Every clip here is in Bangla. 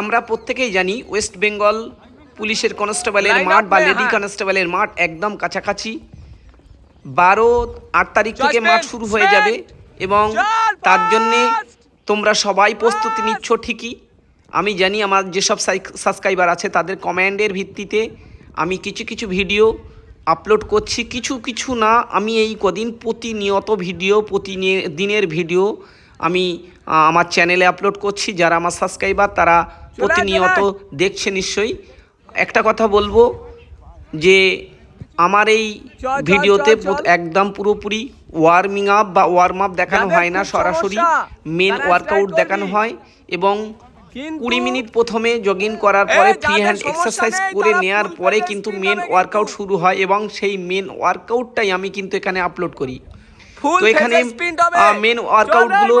আমরা প্রত্যেকেই জানি ওয়েস্ট বেঙ্গল পুলিশের কনস্টেবলের মাঠ বা লেডি কনস্টেবলের মাঠ একদম কাছাকাছি। বারো আট তারিখ থেকে মাঠ শুরু হয়ে যাবে এবং তার জন্যে তোমরা সবাই প্রস্তুতি নিচ্ছ ঠিকই। আমি জানি আমার যেসব সাবস্ক্রাইবার আছে তাদের কমেন্টের ভিত্তিতে আমি কিছু কিছু ভিডিও আপলোড করছি। কিছু কিছু না আমি এই কদিন প্রতিনিয়ত ভিডিও প্রতি দিনের ভিডিও আমি আমার চ্যানেলে আপলোড করছি। যারা আমার সাবস্ক্রাইবার তারা প্রতিনিয়ত দেখছে নিশ্চয়ই। একটা কথা বলব যে আমার এই ভিডিওতে একদম পুরোপুরি ওয়ার্মিং আপ বা ওয়ার্ম আপ দেখানো হয় না সরাসরি মেন ওয়ার্কআউট দেখানো হয় এবং কুড়ি মিনিট প্রথমে জগিং করার পরে ফ্রি হ্যান্ড এক্সারসাইজ করে নেওয়ার পরে কিন্তু মেন ওয়ার্কআউট শুরু হয় এবং সেই মেন ওয়ার্কআউটটাই আমি কিন্তু এখানে আপলোড করি। তো এখানে। মেন ওয়ার্কআউটগুলো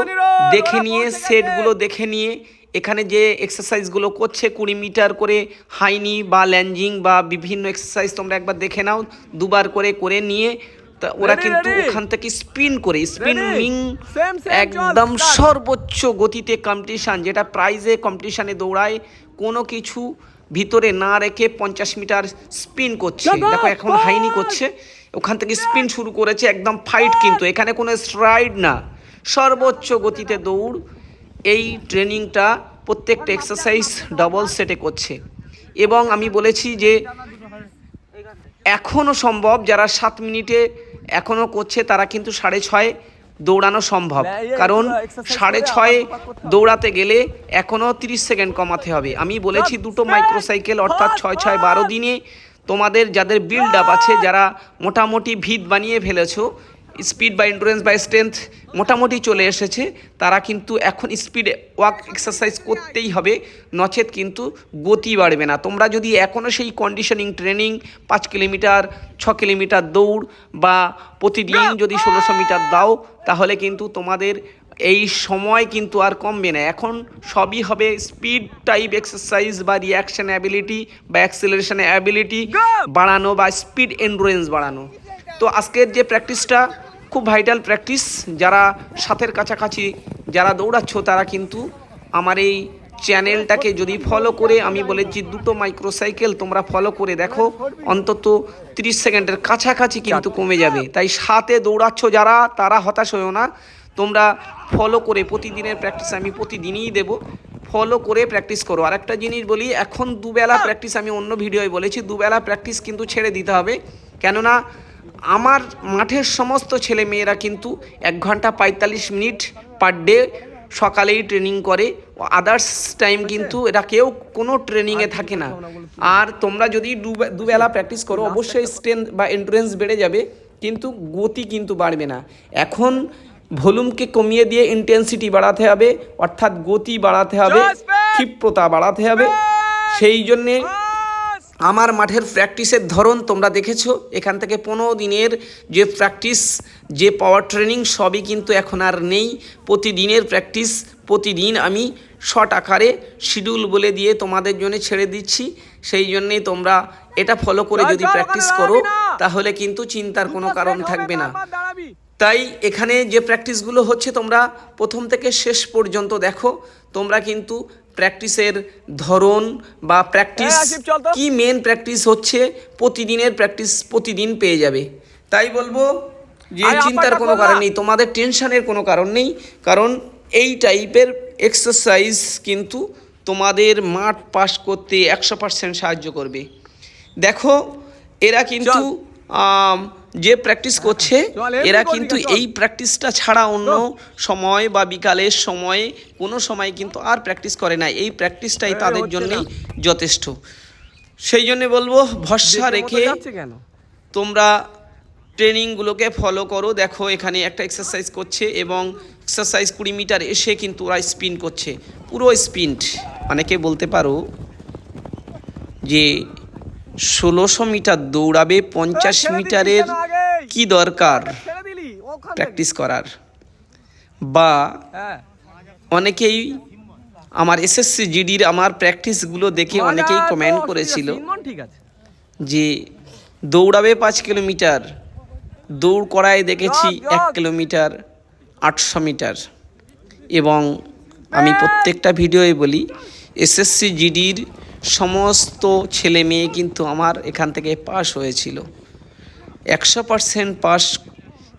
দেখে নিয়ে সেটগুলো দেখে নিয়ে এখানে যে এক্সারসাইজগুলো করছে কুড়ি মিটার করে হাইনি বা ল্যাঞ্জিং বা বিভিন্ন এক্সারসাইজ তোমরা একবার দেখে নাও দুবার করে করে নিয়ে তা ওরা কিন্তু ওখান থেকে স্পিন করে স্পিনিং একদম সর্বোচ্চ গতিতে কম্পিটিশান যেটা প্রাইজে কম্পিটিশানে দৌড়ায় কোনো কিছু ভিতরে না রেখে পঞ্চাশ মিটার স্পিন করছে। দেখো এখন হাইনি করছে ওখান থেকে স্পিন শুরু করেছে একদম ফাইট কিন্তু এখানে কোনো স্ট্রাইড না। সর্বোচ্চ গতিতে দৌড় এই ট্রেনিংটা প্রত্যেকটা এক্সারসাইজ ডবল সেটে করছে। এবং আমি বলেছি যে এখনও সম্ভব যারা সাত মিনিটে এখনও করছে তারা কিন্তু সাড়ে ছয় দৌড়ানো সম্ভব। কারণ সাড়ে ছয়। দৌড়াতে গেলে এখনও তিরিশ সেকেন্ড কমাতে হবে। আমি বলেছি দুটো মাইক্রোসাইকেল অর্থাৎ ছয় ছয় বারো দিনে তোমাদের যাদের বিল্ড আপ আছে যারা মোটামুটি ভিত বানিয়ে ফেলেছো স্পিড বা এন্ডুরেন্স বা স্ট্রেংথ মোটামুটি চলে এসেছে। তারা কিন্তু এখন স্পিড ওয়াক এক্সারসাইজ করতেই হবে নচেত কিন্তু গতি বাড়বে না। তোমরা যদি এখনও সেই কন্ডিশনিং ট্রেনিং পাঁচ কিলোমিটার ছ কিলোমিটার দৌড় বা প্রতিদিন যদি ষোলোশো মিটার দাও তাহলে কিন্তু তোমাদের এই সময় কিন্তু আর কমবে না। এখন সবই হবে স্পিড টাইপ এক্সারসাইজ বা রিয়াকশন অ্যাবিলিটি বা অ্যাক্সেলারেশন অ্যাবিলিটি বাড়ানো বা স্পিড এন্ডুরেন্স বাড়ানো। তো আজকের যে প্র্যাকটিসটা খুব ভাইটাল প্র্যাকটিস যারা সাথের কাছাকাছি যারা দৌড়াচ্ছ তারা কিন্তু আমার এই চ্যানেলটাকে যদি ফলো করে আমি বলেছি দুটো মাইক্রোসাইকেল তোমরা ফলো করে দেখো, অন্তত 30 সেকেন্ডের কাছাকাছি কিন্তু কমে যাবে। তাই সাথে দৌড়াচ্ছ যারা, তারা হতাশ হয়েও না। তোমরা ফলো করে প্রতিদিনের প্র্যাকটিস আমি প্রতিদিনই দেবো। ফলো করে প্র্যাকটিস করো। আর একটা জিনিস বলি, এখন দুবেলা প্র্যাকটিস আমি অন্য ভিডিওয় বলেছি, দুবেলা প্র্যাকটিস কিন্তু ছেড়ে দিতে হবে। কেননা আমার মাঠের সমস্ত ছেলে মেয়েরা কিন্তু এক ঘণ্টা পঁয়তাল্লিশ মিনিট পার ডে সকালেই ট্রেনিং করে। আদার্স টাইম কিন্তু এরা কেউ কোনো ট্রেনিংয়ে থাকে না। আর তোমরা যদি দুবেলা প্র্যাকটিস করো অবশ্যই স্ট্রেংথ বা এন্ট্রেন্স বেড়ে যাবে কিন্তু গতি কিন্তু বাড়বে না। এখন ভলিউমকে কমিয়ে দিয়ে ইন্টেন্সিটি বাড়াতে হবে অর্থাৎ গতি বাড়াতে হবে ক্ষিপ্রতা বাড়াতে হবে। সেই জন্যে আমার মাঠের প্র্যাকটিসের ধরন তোমরা দেখেছ। এখান থেকে পনেরো দিনের যে প্র্যাকটিস যে পাওয়ার ট্রেনিং সবই কিন্তু এখন আর নেই। প্রতিদিনের প্র্যাকটিস প্রতিদিন আমি শর্ট আকারে শিডিউল বলে দিয়ে তোমাদের জন্য ছেড়ে দিচ্ছি। সেই জন্যেই তোমরা এটা ফলো করে যদি প্র্যাকটিস করো তাহলে কিন্তু চিন্তার কোনো কারণ থাকবে না। তাই এখানে যে প্র্যাকটিসগুলো হচ্ছে তোমরা প্রথম থেকে শেষ পর্যন্ত দেখো তোমরা কিন্তু প্র্যাকটিসের ধরন বা প্র্যাকটিস তো। কি মেন প্র্যাকটিস হচ্ছে প্রতিদিনের প্র্যাকটিস প্রতিদিন পেয়ে যাবে। তাই বলব যে চিন্তার কোনো কারণ নেই তোমাদের টেনশানের কোনো কারণ নেই কারণ এই টাইপের এক্সারসাইজ কিন্তু তোমাদের মাঠ পাস করতে একশো পার্সেন্ট সাহায্য করবে। দেখো এরা কিন্তু যে প্র্যাকটিস করছে এরা কিন্তু এই প্র্যাকটিসটা ছাড়া অন্য সময় বা বিকালের সময়ে কোনো সময় কিন্তু আর প্র্যাকটিস করে না। এই প্র্যাকটিসটাই তাদের জন্যই যথেষ্ট। সেই জন্য বলব ভরসা রেখে কেন? তোমরা ট্রেনিংগুলোকে ফলো করো। দেখো এখানে একটা এক্সারসাইজ করছে এবং এক্সারসাইজ কুড়ি মিটার এসে কিন্তু ওরা স্পিন করছে। পুরো স্পিন্ট অনেকে বলতে পারো যে ষোলোশো মিটার দৌড়াবে পঞ্চাশ মিটারের কেন? আগেই? কি দরকার। প্র্যাকটিস করার। বা হ্যাঁ। অনেকেই আমার এসএসসি জিডির আমার প্র্যাকটিসগুলো দেখে অনেকেই কমেন্ট করেছিল যে দৌড়াবে পাঁচ কিলোমিটার দৌড় করায় দেখেছি। এক কিলোমিটার আটশো মিটার। এবং আমি প্রত্যেকটা ভিডিওয়ে বলি এসএসসি জিডির সমস্ত ছেলে মেয়ে কিন্তু আমার এখান থেকে পাশ হয়েছিল। একশো পারসেন্ট পাস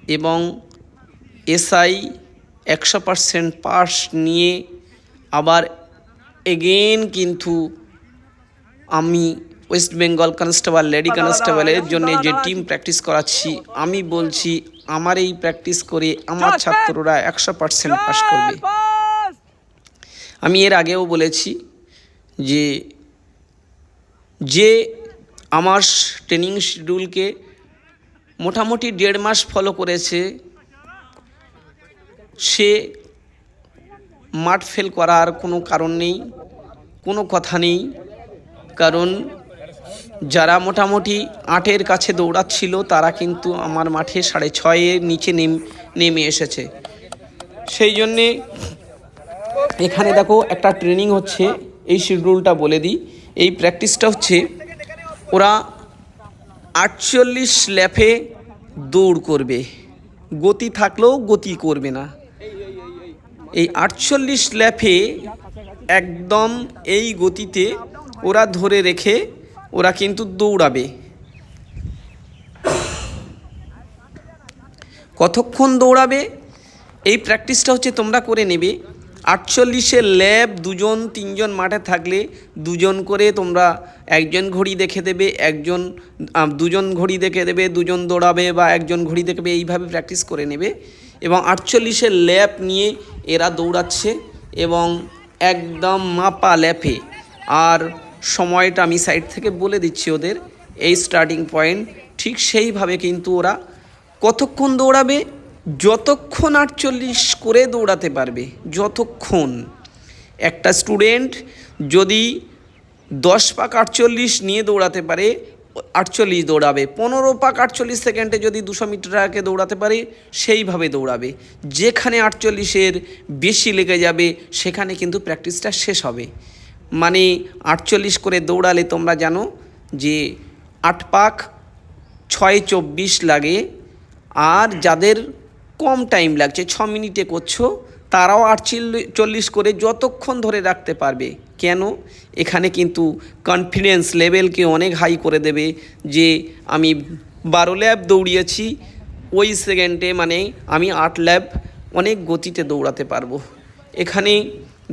এবং এসআই একশো পারসেন্ট পাস নিয়ে আবার এগেন কিন্তু আমি ওয়েস্ট বেঙ্গল কনস্টেবল লেডি কনস্টেবলের জন্য যে টিম প্র্যাকটিস করাচ্ছি আমি বলছি আমার এই প্র্যাকটিস করে আমার ছাত্ররা একশো পারসেন্ট পাস করবে। আমি এর আগেও বলেছি যে যে আমার ট্রেনিং শিডিউলকে মোটামুটি দেড় মাস ফলো করেছে। সে মাঠ ফেল করার কোনো কারণ নেই, কোনো কথা নেই। কারণ যারা মোটামুটি আটের কাছে দৌড়াচ্ছিল, তারা কিন্তু আমার মাঠে সাড়ে ছয়ের নিচে নেম, নেমে এসেছে। সেই জন্যে এখানে দেখো একটা ট্রেনিং হচ্ছে, এই শিডিউলটা বলে দিই। এই প্র্যাকটিসটা হচ্ছে, ওরা আটচল্লিশ ল্যাফে দৌড় করবে। গতি থাকলেও গতি করবে না। এই আটচল্লিশ ল্যাফে একদম এই গতিতে ওরা ধরে রেখে ওরা কিন্তু দৌড়াবে। কতক্ষণ দৌড়াবে? এই প্র্যাকটিসটা হচ্ছে তোমরা করে নেবে। আটচল্লিশের ল্যাব দুজন, তিনজন মাঠে থাকলে দুজন করে তোমরা একজন ঘড়ি দেখে দেবে, একজন দুজন ঘড়ি দেখে দেবে, দুজন দৌড়াবে বা একজন ঘড়ি দেখবে এইভাবে প্র্যাকটিস করে নেবে। এবং আটচল্লিশের ল্যাপ নিয়ে এরা দৌড়াচ্ছে এবং একদম মাপা ল্যাপে। আর সময়টা আমি সাইড থেকে বলে দিচ্ছি ওদের, এই স্টার্টিং পয়েন্ট ঠিক সেইভাবে কিন্তু ওরা কতক্ষণ দৌড়াবে যতক্ষণ আটচল্লিশ করে দৌড়াতে পারবে, যতক্ষণ। একটা স্টুডেন্ট যদি দশ পাক আটচল্লিশ নিয়ে দৌড়াতে পারে, আটচল্লিশ দৌড়াবে। পনেরো পাক আটচল্লিশ সেকেন্ডে যদি দুশো মিটার আগে দৌড়াতে পারে, সেইভাবে দৌড়াবে। যেখানে আটচল্লিশের বেশি লেগে যাবে, সেখানে কিন্তু প্র্যাকটিসটা শেষ হবে। মানে আটচল্লিশ করে দৌড়ালে তোমরা জানো যে আট পাক ছয় চব্বিশ লাগে। আর যাদের কম টাইম লাগছে, ছ মিনিটে করছ, তারাও আটচল্লিশ চল্লিশ করে যতক্ষণ ধরে রাখতে পারবে। কেন? এখানে কিন্তু কনফিডেন্স লেভেলকে অনেক হাই করে দেবে যে আমি বারো ল্যাব দৌড়িয়েছি, ওই সেকেন্ডে মানে আমি আট ল্যাব অনেক গতিতে দৌড়াতে পারব। এখানে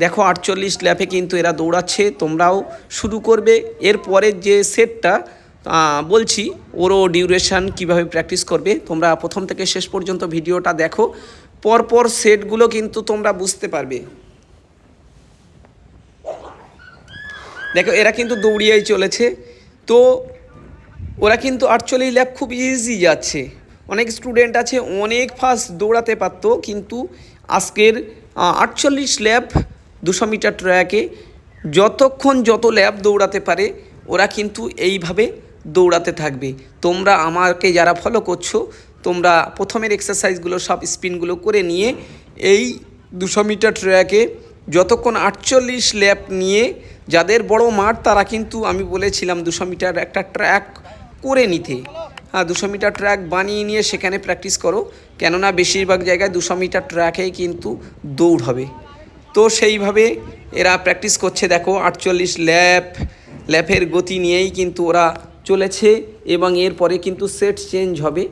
দেখো আটচল্লিশ ল্যাপে কিন্তু এরা দৌড়াচ্ছে, তোমরাও শুরু করবে। এর পরের যে সেটটা বলছি ওরও ডিউরেশন কীভাবে প্র্যাকটিস করবে, তোমরা প্রথম থেকে শেষ পর্যন্ত ভিডিওটা দেখো, পরপর সেটগুলো কিন্তু তোমরা বুঝতে পারবে। দেখো, এরা কিন্তু দৌড়িয়েই চলেছে, তো ওরা কিন্তু আটচল্লিশ ল্যাব খুব ইজি যাচ্ছে। অনেক স্টুডেন্ট আছে, অনেক ফাস্ট দৌড়াতে পারতো, কিন্তু আজকের আটচল্লিশ ল্যাব দুশো মিটার ট্র্যাকে যতক্ষণ যত ল্যাব দৌড়াতে পারে, ওরা কিন্তু এইভাবে দৌড়াতে থাকবে। তোমরা আমাকে যারা ফলো করছ, তোমরা প্রথমের এক্সারসাইজগুলো সব স্পিনগুলো করে নিয়ে এই দুশো মিটার ট্র্যাকে যতক্ষণ আটচল্লিশ ল্যাপ নিয়ে যাদের বড় মাঠ, তারা কিন্তু আমি বলেছিলাম দুশো মিটার একটা ট্র্যাক করে নিতে। হ্যাঁ দুশো মিটার ট্র্যাক বানিয়ে নিয়ে সেখানে প্র্যাকটিস করো। কেননা বেশিরভাগ জায়গায় দুশো মিটার ট্র্যাকেই কিন্তু দৌড় হবে। তো সেইভাবে এরা প্র্যাকটিস করছে, দেখো, আটচল্লিশ ল্যাপ ল্যাপের গতি নিয়েই কিন্তু ওরা চলেছে এবং এরপরে কিন্তু সেট চেঞ্জ হবে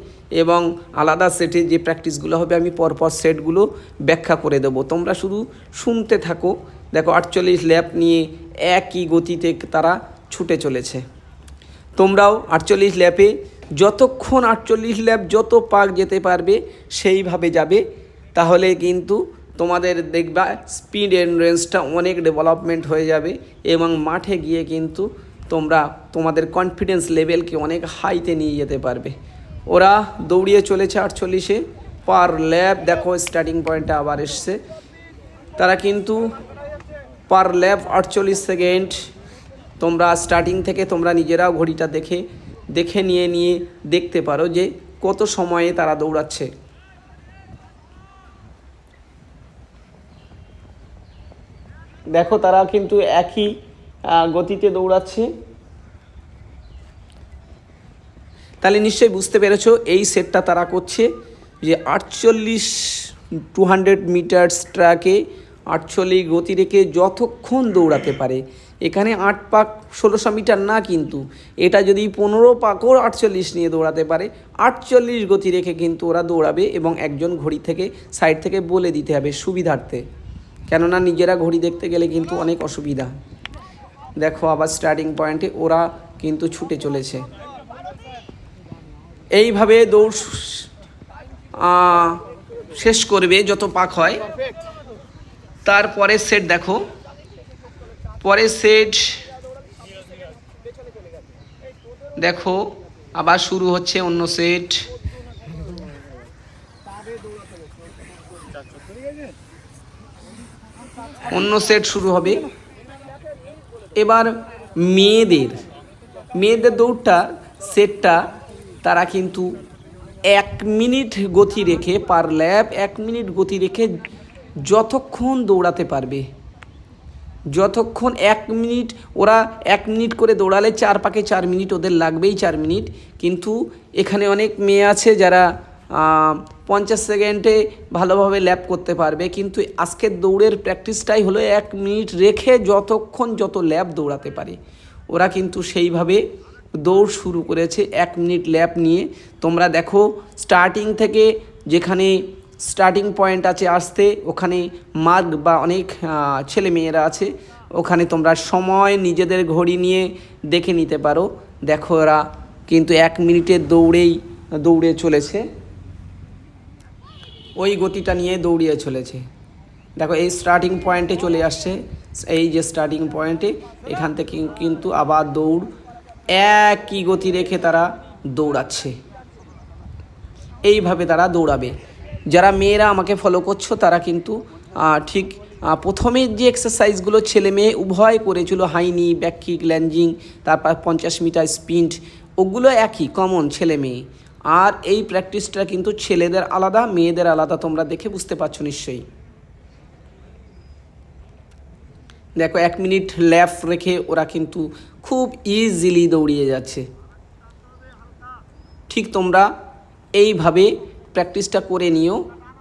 এবং আলাদা সেটে যে প্র্যাকটিসগুলো হবে, আমি পরপর সেটগুলো ব্যাখ্যা করে দেবো। তোমরা শুধু শুনতে থাকো। দেখো, আটচল্লিশ ল্যাপ নিয়ে একই গতিতে তারা ছুটে চলেছে। তোমরাও আটচল্লিশ ল্যাপে যতক্ষণ আটচল্লিশ ল্যাপ যত পাক যেতে পারবে সেইভাবে যাবে। তাহলে কিন্তু তোমাদের দেখবা স্পিড এন্ডুরেন্সটা অনেক ডেভেলপমেন্ট হয়ে যাবে এবং মাঠে গিয়ে কিন্তু তোমরা তোমাদের কনফিডেন্স লেভেলকে অনেক হাইতে নিয়ে যেতে পারবে। ওরা দৌড়িয়ে চলেছে আটচল্লিশে পার ল্যাব দেখো স্টার্টিং পয়েন্টটা আবার এসছে। তারা কিন্তু পার ল্যাব আটচল্লিশ সেকেন্ড তোমরা স্টার্টিং থেকে তোমরা নিজেরাও ঘড়িটা দেখে দেখে নিয়ে নিয়ে দেখতে পারো যে কত সময়ে তারা দৌড়াচ্ছে। দেখো তারা কিন্তু একই গতিতে দৌড়াচ্ছে। তাহলে নিশ্চয়ই বুঝতে পেরেছ, এই সেটটা তারা করছে যে আটচল্লিশ টু হান্ড্রেড মিটার্স ট্র্যাকে আটচল্লিশ গতি রেখে যতক্ষণ দৌড়াতে পারে। এখানে আট পাক ষোলোশো মিটার না কিন্তু, এটা যদি পনেরো পাকও আটচল্লিশ নিয়ে দৌড়াতে পারে, আটচল্লিশ গতি রেখে কিন্তু ওরা দৌড়াবে এবং একজন ঘড়ি থেকে সাইড থেকে বলে দিতে হবে সুবিধার্থে। কেননা নিজেরা ঘড়ি দেখতে গেলে কিন্তু অনেক অসুবিধা। দেখো আবার স্টার্টিং পয়েন্টে ওরা কিন্তু ছুটে চলেছে। এইভাবে দৌড় শেষ করবে যত পাক হয়। তারপরে সেট দেখো। পরের সেট দেখো, আবার শুরু হচ্ছে অন্য সেট অন্য সেট শুরু হবে। এবার মেয়েদের মেয়েদের দৌড়টা সেটটা তারা কিন্তু এক মিনিট গতি রেখে পার ল্যাব এক মিনিট গতি রেখে যতক্ষণ দৌড়াতে পারবে। যতক্ষণ এক মিনিট, ওরা এক মিনিট করে দৌড়ালে চার পাকে চার মিনিট ওদের লাগবেই চার মিনিট। কিন্তু এখানে অনেক মেয়ে আছে যারা পঞ্চাশ সেকেন্ডে ভালোভাবে ল্যাপ করতে পারবে। কিন্তু আজকের দৌড়ের প্র্যাকটিসটাই হলো এক মিনিট রেখে যতক্ষণ যত ল্যাপ দৌড়াতে পারে। ওরা কিন্তু সেইভাবে দৌড় শুরু করেছে এক মিনিট ল্যাপ নিয়ে। তোমরা দেখো, স্টার্টিং থেকে যেখানে স্টার্টিং পয়েন্ট আছে আসতে, ওখানে মার্ক বা অনেক ছেলে মেয়েরা আছে, ওখানে তোমরা সময় নিজেদের ঘড়ি নিয়ে দেখে নিতে পারো। দেখো ওরা কিন্তু এক মিনিটের দৌড়েই দৌড়ে চলেছে। ওই গতিটা নিয়ে দৌড়িয়ে চলেছে। দেখো এই স্টার্টিং পয়েন্টে চলে আসছে। এই যে স্টার্টিং পয়েন্টে এখান থেকে কিন্তু আবার দৌড় একই গতি রেখে তারা দৌড়াচ্ছে। এইভাবে তারা দৌড়াবে। যারা মেয়েরা আমাকে ফলো করছ তারা কিন্তু ঠিক আহ, প্রথমে যে এক্সারসাইজগুলো ছেলে মেয়ে উভয় করেছিল হাইনি ব্যাক কিক ল্যান্ডিং তারপর পঞ্চাশ মিটার স্পিন্ট ওগুলো একই কমন ছেলে মেয়ে। আর এই প্র্যাকটিসটা কিন্তু ছেলেদের আলাদা, মেয়েদের আলাদা, তোমরা দেখে বুঝতে পারছ নিশ্চয়ই। দেখো, এক মিনিট ল্যাফ রেখে ওরা কিন্তু খুব ইজিলি দৌড়িয়ে যাচ্ছে। ঠিক তোমরা এইভাবে প্র্যাকটিসটা করে নিও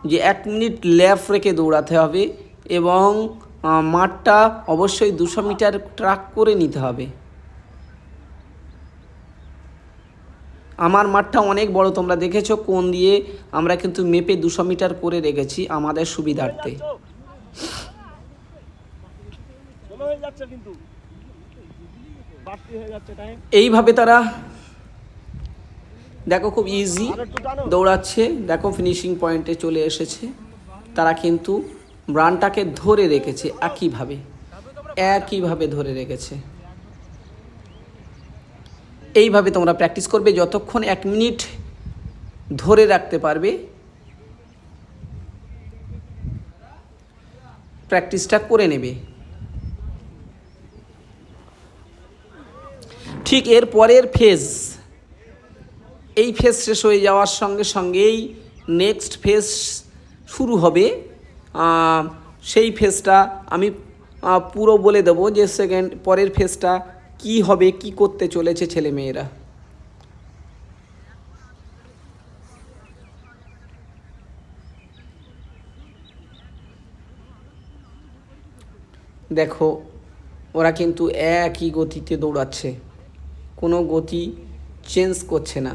যে এক মিনিট ল্যাফ রেখে দৌড়াতে হবে এবং মাঠটা অবশ্যই দুশো মিটার ট্রাক করে নিতে হবে। আমার মাঠটা অনেক বড় তোমরা দেখেছ কোন দিয়ে আমরা কিন্তু মেপে দুশো মিটার করে রেখেছি আমাদের সুবিধার্থে। এইভাবে তারা দেখো খুব ইজি দৌড়াচ্ছে দেখো ফিনিশিং পয়েন্টে চলে এসেছে। তারা কিন্তু ব্রানটাকে ধরে রেখেছে একইভাবে একইভাবে ধরে রেখেছে। এইভাবে তোমরা প্র্যাকটিস করবে যতক্ষণ এক মিনিট ধরে রাখতে পারবে। প্র্যাকটিসটা করে নেবে। ঠিক এর পরের ফেজ এই ফেজ শেষ হয়ে যাওয়ার সঙ্গে সঙ্গেই নেক্সট ফেজ শুরু হবে। সেই ফেজটা আমি পুরো বলে দেবো যে সেকেন্ড পরের ফেজটা কি হবে, কি করতে চলেছে ছেলে মেয়েরা? দেখো, ওরা কিন্তু একই গতিতে দৌড়াচ্ছে। কোনো গতি চেঞ্জ করছে না।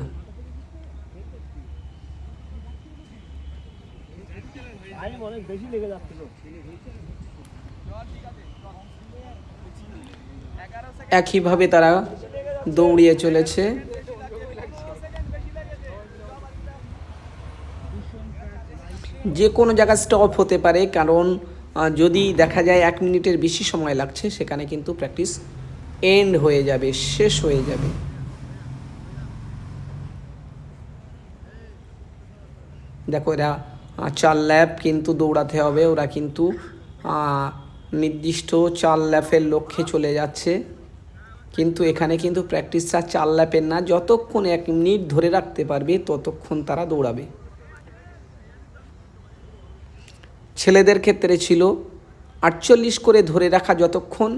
বেশি লেগে একইভাবে তারা দৌড়িয়ে চলেছে। যে কোনো জায়গায় স্টপ হতে পারে, কারণ যদি দেখা যায় এক মিনিটের বেশি সময় লাগছে, সেখানে কিন্তু প্র্যাকটিস এন্ড হয়ে যাবে, শেষ হয়ে যাবে। দেখো এরা চার ল্যাপ কিন্তু দৌড়াতে হবে, ওরা কিন্তু নির্দিষ্ট চার ল্যাপের লক্ষ্যে চলে যাচ্ছে। কিন্তু এখানে কিন্তু প্র্যাকটিসটা চার ল্যাপের না। যতক্ষণ এক মিনিট ধরে রাখতে পারবে, ততক্ষণ তারা দৌড়াবে। ছেলেদের ক্ষেত্রে ছিল আটচল্লিশ করে ধরে রাখা যতক্ষণ,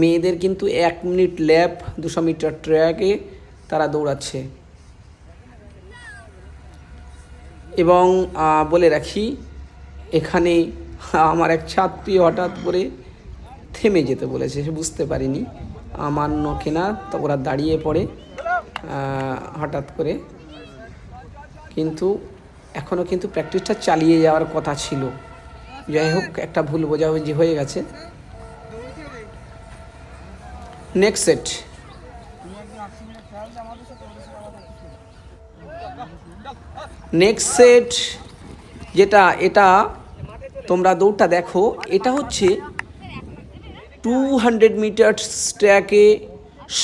মেয়েদের কিন্তু এক মিনিট ল্যাপ, দুশো মিটার ট্র্যাকে তারা দৌড়াচ্ছে। এবং বলে রাখি, এখানে আমার এক ছাত্রী হঠাৎ করে থেমে যেতে বলেছে, সে বুঝতে পারিনি। আমার নখে না তো ওরা দাঁড়িয়ে পড়ে হঠাৎ করে। কিন্তু এখনও কিন্তু প্র্যাকটিসটা চালিয়ে যাওয়ার কথা ছিল। যাই হোক, একটা ভুল বোঝাবুঝি হয়ে গেছে। নেক্সট সেট নেক্সট সেট যেটা, এটা তোমরা দৌড়টা দেখো, এটা হচ্ছে টু হান্ড্রেড মিটার ট্র্যাকে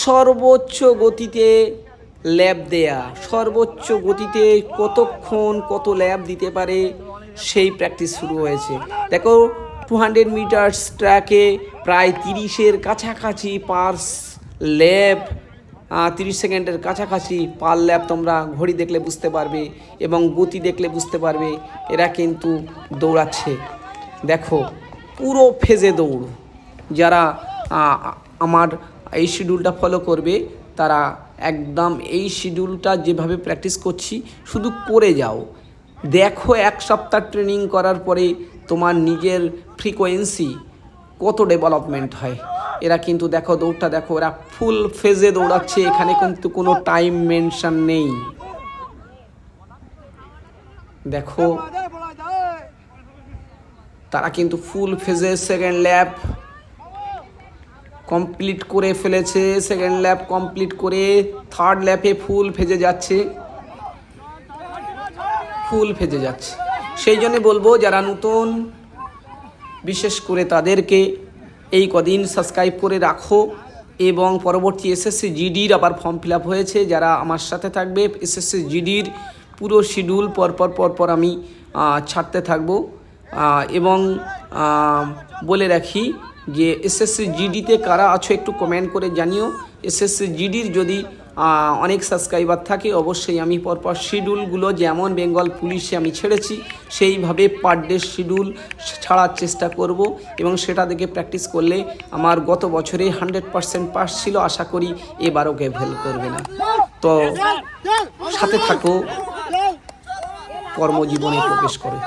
সর্বোচ্চ গতিতে ল্যাব দেয়া। সর্বোচ্চ গতিতে কতক্ষণ কত ল্যাব দিতে পারে সেই প্র্যাকটিস শুরু হয়েছে। দেখো টু হান্ড্রেড মিটার্স ট্র্যাকে প্রায় তিরিশের কাছাকাছি পার্স ল্যাব তিরিশ সেকেন্ডের কাছাকাছি পার ল্যাব তোমরা ঘড়ি দেখলে বুঝতে পারবে এবং গতি দেখলে বুঝতে পারবে। এরা কিন্তু দৌড়াচ্ছে। দেখো, পুরো ফেজে দৌড়। যারা আমার এই শিডিউলটা ফলো করবে, তারা একদম এই শিডিউলটা যেভাবে প্র্যাকটিস করছি, শুধু করে যাও। দেখো এক সপ্তাহ ট্রেনিং করার পরে তোমার নিজের ফ্রিকোয়েন্সি কত ডেভেলপমেন্ট হয়। এরা কিন্তু দেখো দৌড়টা দেখো এরা ফুল ফেজে দৌড়াচ্ছে, এখানে কিন্তু কোনো টাইম মেনশন নেই। দেখো, তারা কিন্তু ফুল ফেজে সেকেন্ড ল্যাব কমপ্লিট করে ফেলেছে সেকেন্ড ল্যাপ কমপ্লিট করে থার্ড ল্যাপে ফুল ফেজে যাচ্ছে। ফুল ফেজে যাচ্ছে। সেই জন্য বলব, যারা নতুন, বিশেষ করে তাদেরকে এই কদিন সাবস্ক্রাইব করে রাখো এবং পরবর্তী এসএসসি জিডির আবার ফর্ম ফিল হয়েছে। যারা আমার সাথে থাকবে এসএসসি জিডির পুরো শিডিউল পরপর পরপর আমি ছাড়তে থাকব। এবং বলে রাখি যে এসএসসি জিডিতে কারা আছো একটু কমেন্ট করে জানিও। এসএসসি জিডির যদি অনেক সাবস্ক্রাইবার থাকে, অবশ্যই আমি পরপর শিডিউলগুলো যেমন বেঙ্গল পুলিশে আমি ছেড়েছি, সেইভাবে পার ডে শিডিউল ছাড়ার চেষ্টা করব এবং সেটা দেখে প্র্যাকটিস করলে আমার গত বছরে হান্ড্রেড পারসেন্ট পাস ছিল। আশা করি এবারও কে ফেল করবে না। তো সাথে থাকো, কর্মজীবনে প্রবেশ করো।